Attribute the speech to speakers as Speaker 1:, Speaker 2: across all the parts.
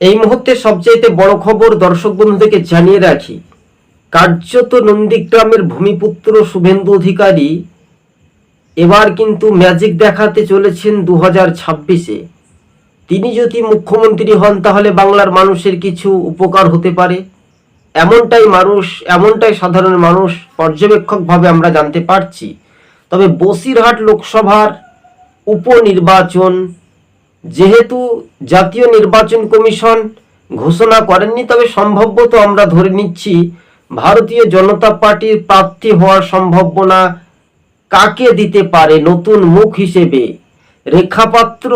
Speaker 1: এই মুহূর্তে সবচাইতে বড় খবর দর্শক বন্ধুদেরকে জানিয়ে রাখি, কার্যত নন্দীগ্রামের ভূমিপুত্র শুভেন্দু অধিকারী এবার কিন্তু ম্যাজিক দেখাতে চলেছেন দু হাজার ছাব্বিশে। তিনি যদি মুখ্যমন্ত্রী হন, তাহলে বাংলার মানুষের কিছু উপকার হতে পারে। এমনটাই মানুষ, এমনটাই সাধারণ মানুষ পর্যবেক্ষকভাবে আমরা জানতে পারছি। তবে বসিরহাট লোকসভার উপনির্বাচন যেহেতু জাতীয় নির্বাচন কমিশন ঘোষণা করেননি, তবে সম্ভবত আমরা ধরে নিচ্ছি ভারতীয় জনতা পার্টির প্রার্থী হওয়ার সম্ভাবনা কাকে দিতে পারে নতুন মুখ হিসেবে? রেখাপাত্র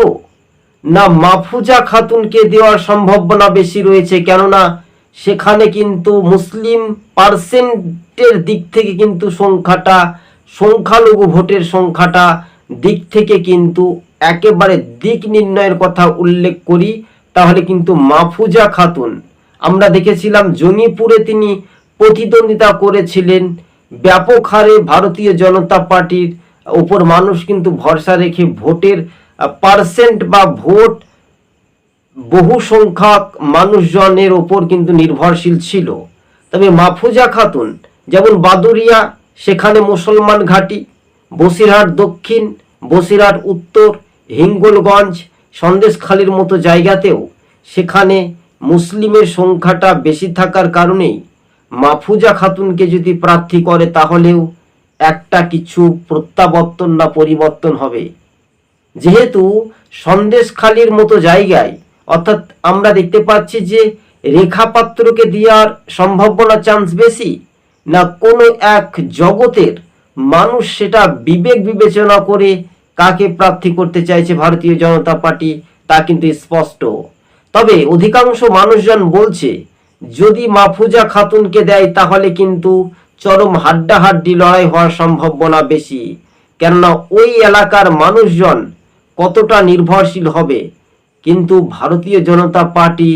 Speaker 1: না মাফুজা খাতুনকে দেওয়ার সম্ভাবনা বেশি রয়েছে? কেননা সেখানে কিন্তু মুসলিম পার্সেন্টের দিক থেকে কিন্তু সংখ্যাটা, সংখ্যালঘু ভোটের সংখ্যাটা দিক থেকে কিন্তু একেবারে দিক নির্ণয়ের কথা উল্লেখ করি, তাহলে কিন্তু মাফুজা খাতুন। আমরা দেখেছিলাম জঙ্গিপুরে তিনি প্রতিদ্বন্দ্বিতা করেছিলেন। ব্যাপক হারে ভারতীয় জনতা পার্টির উপর মানুষ কিন্তু ভরসা রেখে ভোটের পার্সেন্ট বা ভোট বহু সংখ্যক মানুষজনের ওপর কিন্তু নির্ভরশীল ছিল। তবে মাফুজা খাতুন, যেমন বাদুরিয়া সেখানে মুসলমান ঘাঁটি, বসিরহাট দক্ষিণ, বসিরহাট উত্তর হিঙ্গলগঞ্জ সন্দেশখালীর মতো জায়গাতেও সেখানে মুসলিমের সংখ্যাটা বেশি থাকার কারণেই মাফুজা খাতুনকে যদি প্রার্থী করে তাহলেও একটা কিছু প্রত্যাবর্তন না পরিবর্তন হবে। যেহেতু সন্দেশখালির মতো জায়গায়, অর্থাৎ আমরা দেখতে পাচ্ছি যে রেখাপাত্রকে দেওয়ার সম্ভাবনা চান্স বেশি না কোনো এক জগতের মানুষ সেটা বিবেক বিবেচনা করে কাকে প্রার্থী করতে চাইছে ভারতীয় জনতা পার্টি তা কিন্তু স্পষ্ট। তবে অধিকাংশ মানুষজন বলছে, যদি মাফুজা খাতুনকে দেয় তাহলে কিন্তু চরম হাড্ডাহাড্ডি লড়াই হওয়ার সম্ভাবনা বেশি। কেননা ওই এলাকার মানুষজন কতটা নির্ভরশীল হবে, কিন্তু ভারতীয় জনতা পার্টি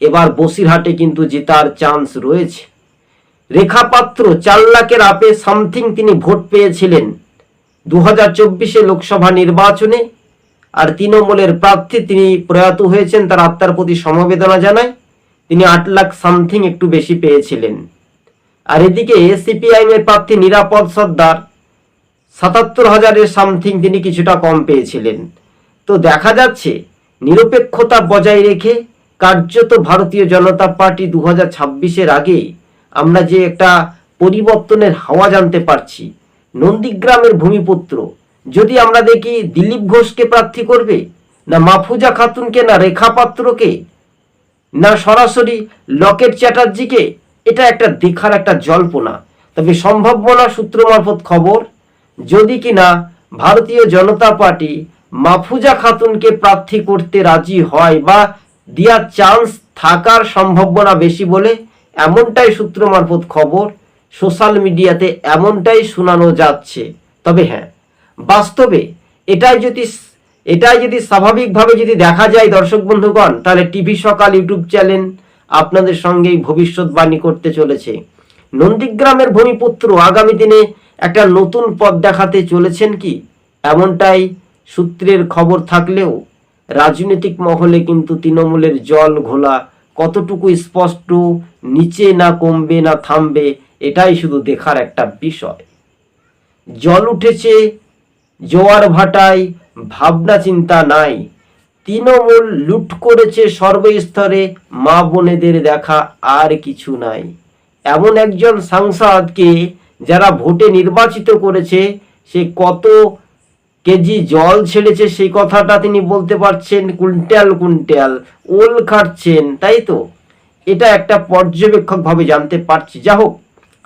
Speaker 1: এবার বসিরহাটে কিন্তু জেতার চান্স রয়েছে। রেখাপাত্র চার লাখের আপে সামথিং তিনি ভোট পেয়েছিলেন। দু হাজার চব্বিশে লোকসভা নির্বাচনে আর তৃণমূলের প্রার্থী তিনি প্রয়াত হয়েছেন, তার আত্মার প্রতি সমবেদনা জানায়। তিনি আট লাখ সামথিং একটু বেশি পেয়েছিলেন। আর এদিকে সিপিআইএম এর প্রার্থী নিরাপদ সর্দার, সাতাত্তর হাজারের সামথিং তিনি কিছুটা কম পেয়েছিলেন। তো দেখা যাচ্ছে, নিরপেক্ষতা বজায় রেখে কার্যত ভারতীয় জনতা পার্টি দু হাজার আগে আমরা যে একটা পরিবর্তনের হাওয়া জানতে পারছি নন্দীগ্রামের ভূমিপুত্র। যদি আমরা দেখি, দিলীপ ঘোষকে প্রার্থী করবে, না মাফুজা খাতুনকে, না রেখা পাত্রকে, না সরাসরি লকেট চ্যাটার্জিকে, এটা একটা দেখার একটা জল্পনা। তবে সম্ভাবনা সূত্র মারফত খবর, যদি কিনা ভারতীয় জনতা পার্টি মাফুজা খাতুনকে প্রার্থী করতে রাজি হয় বা দেওয়ার চান্স থাকার সম্ভাবনা বেশি বলে এমনটাই সূত্র মারফত খবর। সোশ্যাল মিডিয়াতে এমনটাই শোনানো যাচ্ছে। তবে হ্যাঁ বাস্তবে এটাই যদি এটাই যদি স্বাভাবিকভাবে যদি দেখা যায় দর্শক বন্ধুগণ, তাহলে টিভি সকাল ইউটিউব চ্যানেল আপনাদের সঙ্গেই ভবিষ্যৎবাণী করতে চলেছে। নন্দীগ্রামের ভূমিপুত্র আগামী দিনে একটা নতুন পথ দেখাতে চলেছেন কি? এমনটাই সূত্রের খবর থাকলেও রাজনৈতিক মহলে কিন্তু তৃণমূলের জল ঘোলা কতটুকু স্পষ্ট, নিচে না কমবে না থামবে এটাই শুধু দেখার একটা বিষয়। জল উঠেছে, জোয়ার ভাটায়, ভাবনা চিন্তা নাই। তৃণমূল লুট করেছে সর্বস্তরে, মা বোনেদের দেখা আর কিছু নাই। এমন একজন সাংসদকে যারা ভোটে নির্বাচিত করেছে, সে কত কেজি জল ছেড়েছে সেই কথাটা তিনি বলতে পারছেন, কুইন্টাল কুইন্টাল, ওল খাটছেন, তাই তো? এটা একটা পর্যবেক্ষকভাবে জানতে পারছি। যা হোক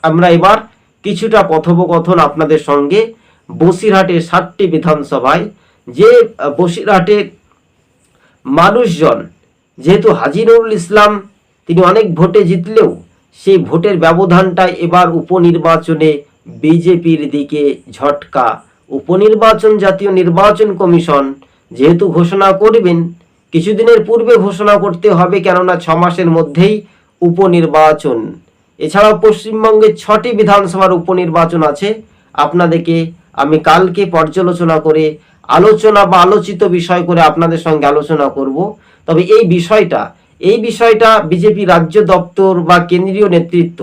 Speaker 1: আমরা এবার কিছুটা কথোপকথন আপনাদের সঙ্গে বসিরহাটের সাতটি বিধানসভায়, যে বসিরহাটের মানুষজন, যেহেতু হাজি নুরুল ইসলাম তিনি অনেক ভোটে জিতলেও সেই ভোটের ব্যবধানটা এবার উপনির্বাচনে বিজেপির দিকে ঝটকা। উপনির্বাচন জাতীয় নির্বাচন কমিশন যেহেতু ঘোষণা করবেন, কিছুদিনের পূর্বে ঘোষণা করতে হবে কেননা ছ মাসের মধ্যেই উপনির্বাচন। এছাড়াও পশ্চিমবঙ্গে ছটি বিধানসভার উপনির্বাচন আছে। আপনাদেরকে আমি কালকে পর্যালোচনা করে আলোচনা বা আলোচিত বিষয় করে আপনাদের সঙ্গে আলোচনা করব। তবে এই বিষয়টা এই বিষয়টা বিজেপি রাজ্য দপ্তর বা কেন্দ্রীয় নেতৃত্ব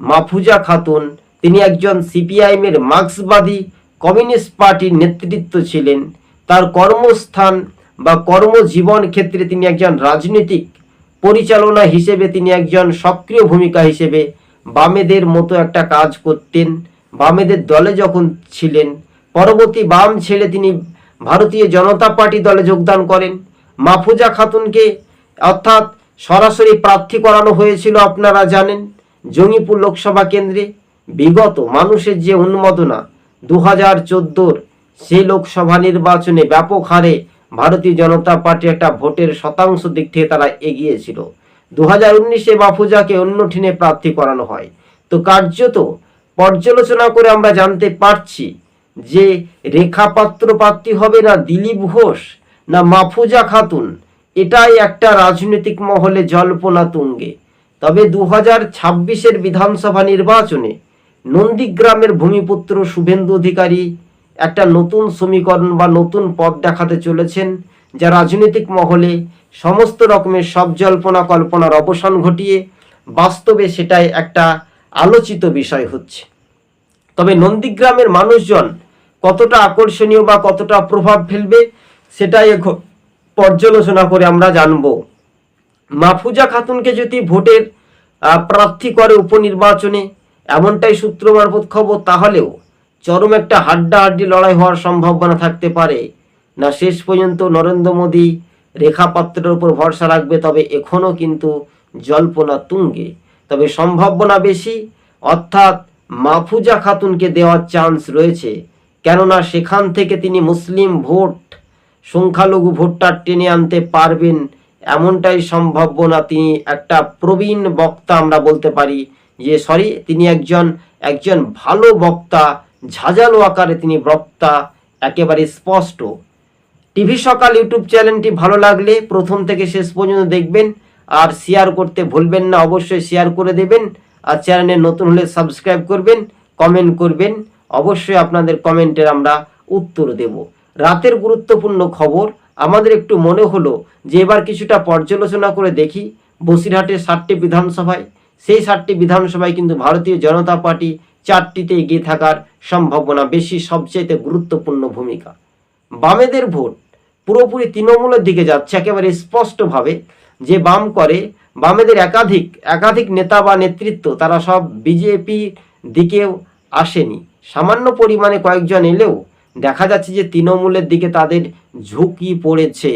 Speaker 1: মাফুজা খাতুন, তিনি একজন সিপিআইএম এর মার্ক্সবাদী কমিউনিস্ট পার্টির নেতৃত্ব ছিলেন। তার কর্মস্থান বা কর্মজীবন ক্ষেত্রে তিনি একজন রাজনৈতিক পরিচালনা হিসেবে তিনি একজন সক্রিয় ভূমিকা হিসেবে বামেদের মতো একটা কাজ করতেন। বামেদের দলে যখন ছিলেন, পরবর্তী বাম ছেড়ে তিনি ভারতীয় জনতা পার্টি দলে যোগদান করেন। মাফুজা খাতুনকে অর্থাৎ সরাসরি প্রার্থী করানো হয়েছিল আপনারা জানেন জঙ্গিপুর লোকসভা কেন্দ্রে। বিগত মানুষের যে উন্মাদনা দু হাজার চোদ্দোর সেই লোকসভা নির্বাচনে ব্যাপক হারে ভারতীয় জনতা পার্টি একটা ভোটের শতাংশ দিক থেকে তারা এগিয়েছিল। দু হাজার উনিশে মাফুজাকে অন্য ঠিনে প্রার্থী করানো হয়। তো কার্যত পর্যালোচনা করে আমরা জানতে পারছি যে রেখাপাত্র প্রার্থী হবে না দিলীপ ঘোষ না মাফুজা খাতুন। এটাই একটা রাজনৈতিক মহলে জল্পনা তুঙ্গে। তবে দু হাজার ছাব্বিশের বিধানসভা নির্বাচনে নন্দীগ্রামের ভূমিপুত্র শুভেন্দু অধিকারী একটা নতুন সমীকরণ বা নতুন পথ দেখাতে চলেছেন, যা রাজনৈতিক মহলে সমস্ত রকমের সব জল্পনা কল্পনার অবসান ঘটিয়ে বাস্তবে সেটাই একটা আলোচিত বিষয় হচ্ছে। তবে নন্দীগ্রামের মানুষজন কতটা আকর্ষণীয় বা কতটা প্রভাব ফেলবে, সেটাই পর্যালোচনা করে আমরা জানব। মাফুজা খাতুনকে যদি ভোটের প্রার্থী করে উপনির্বাচনে এমনটাই সূত্র মারফত খবর, তাহলেও চরম একটা হাড্ডাহাড্ডি লড়াই হওয়ার সম্ভাবনা থাকতে পারে। না, শেষ পর্যন্ত নরেন্দ্র মোদী রেখাপাত্রের উপর ভরসা রাখবে, তবে এখনও কিন্তু জল্পনা তুঙ্গে। তবে সম্ভাবনা বেশি, অর্থাৎ মাফুজা খাতুনকে দেওয়ার চান্স রয়েছে। কেননা, সেখান থেকে তিনি মুসলিম ভোট, সংখ্যালঘু ভোটটা টেনে আনতে পারবেন এমনটাই সম্ভাবনা তিনি একটা প্রবীণ বক্তা, আমরা বলতে পারি যে, সরি, তিনি একজন একজন ভালো বক্তা ঝাঁঝালো আকারে তিনি বক্তা একেবারে স্পষ্ট। টিভি সকাল ইউটিউব চ্যানেলটি ভালো লাগলে প্রথম থেকে শেষ পর্যন্ত দেখবেন। আর শেয়ার করতে ভুলবেন না, অবশ্যই শেয়ার করে দেবেন। আর চ্যানেলে নতুন হলে সাবস্ক্রাইব করবেন কমেন্ট করবেন। অবশ্যই আপনাদের কমেন্টের আমরা উত্তর দেব। রাতের গুরুত্বপূর্ণ খবর, আমাদের একটু মনে হলো যে এবার কিছুটা পর্যালোচনা করে দেখি। বসিরহাটের ষাটটি বিধানসভায়, সেই ষাটটি বিধানসভায় কিন্তু ভারতীয় জনতা পার্টি চারটিতে এগিয়ে থাকার সম্ভাবনা বেশি সবচেয়ে গুরুত্বপূর্ণ ভূমিকা। বামেদের ভোট পুরোপুরি তৃণমূলের দিকে যাচ্ছে, একেবারে স্পষ্টভাবে যে বাম করে, বামেদের একাধিক একাধিক নেতা বা নেতৃত্ব, তারা সব বিজেপি দিকেও আসেনি। সামান্য পরিমাণে কয়েকজন এলেও দেখা যাচ্ছে যে তৃণমূলের দিকে তাদের ঝুঁকি পড়েছে।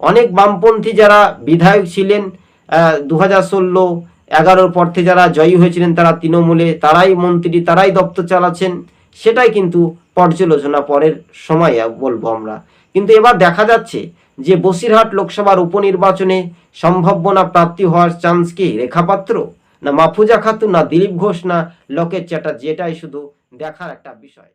Speaker 1: অনেক বামপন্থী যারা বিধায়ক ছিলেন দু হাজার ষোলো এগারোর থেকে যারা জয়ী হয়েছিলেন তারা তৃণমূলে, তারাই মন্ত্রী, তারাই দপ্তর চালাচ্ছেন, সেটাই কিন্তু পর্যালোচনা পরের সময়ে বলব আমরা। কিন্তু এবার দেখা যাচ্ছে যে বসিরহাট লোকসভার উপনির্বাচনে সম্ভাবনা প্রাপ্তি হওয়ার চান্স কি রেখাপাত্র, না মাফুজা খাতুন, না দিলীপ ঘোষ, না লকেট চ্যাটার্জি? এটাই শুধু দেখার একটা বিষয়।